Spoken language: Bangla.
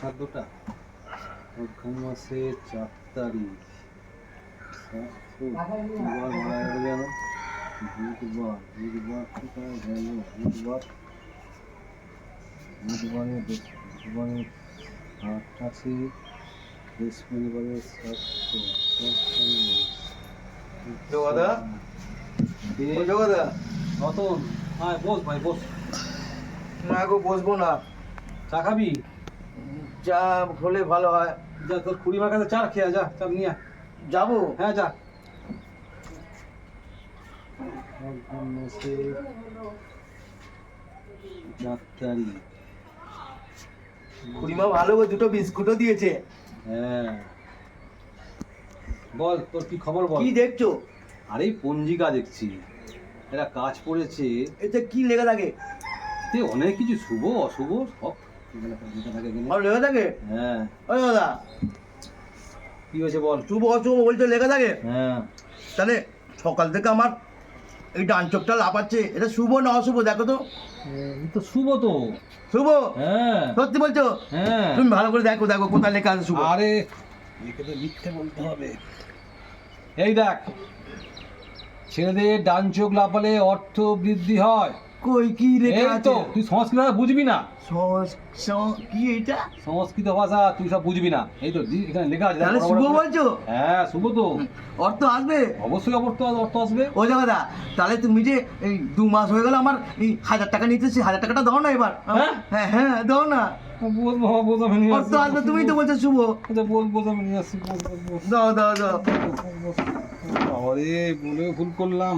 খাদ্যটা? অঘ্রাণ মাসের চার তারিখ বুধবার মারা গেল বুধবার। কোথায় গেল? বৃহস্পতিবারে সাতশো হ্যাঁ বস ভাই বস। না গো বসবো না। চা খাবি? যা হলে ভালো হয়। যা তোর খুড়িমার কাছে চা খেয়ে যা চা নিয়ে যাব? হ্যাঁ যা। খুড়িমা ভালো দুটো বিস্কুটও দিয়েছে। হ্যাঁ। বল তোর কি খবর বল? কি দেখছ? আরে পঞ্জিকা দেখছি। এরা কাজ পড়েছে। এতে কি লেগে থাকে? তে অনেক কিছু শুভ অশুভ সব লেখা থাকে এখানে। আর লেগে থাকে? হ্যাঁ। ও দাদা। কি হয়েছে বল? শুভ অশুভ বলতে লেগে থাকে? হ্যাঁ। তাহলে সকাল থেকে আমার এই ডান চোখটা এটা শুভ না অশুভ? দেখো তো। তো শুভ তো। শুভ? হ্যাঁ। সত্যি বলছো? হ্যাঁ। তুমি ভালো করে দেখো দেখো কোথায় লেখা আছে শুভ। আরে একে তো মিথ্যে বলতে হবে। এই দেখ ছেলেদের ডান চোখ লাপালে অর্থ বৃদ্ধি হয়। কই কি লেখা এই আছে তো তুই সংস্কৃত ভাষা বুঝবি না? স- কি এটা সংস্কৃত ভাষা তুই সব বুঝবি না। এই তো দি- এখানে লেখা আছে। দেখ, তাহলে বড় শুভ করে। বলছো? হ্যাঁ শুভ তো। অর্থ আসবে? অবশ্যই অবর্ত অর্থ আসবে। ও দাদা তাহলে তুমি যে এই দু মাস হয়ে গেল আমার এই হাজার টাকা নিতে সেই হাজার টাকাটা দাও না এবার। হ্যাঁ? হ্যাঁ হ্যাঁ দাও না। বলব বলব নিয়ে অর্থ আসবে তুমি তো বলছো শুভ। আমি নিয়ে আসছি দাও দাও দাও। আরে বলে ভুল করলাম।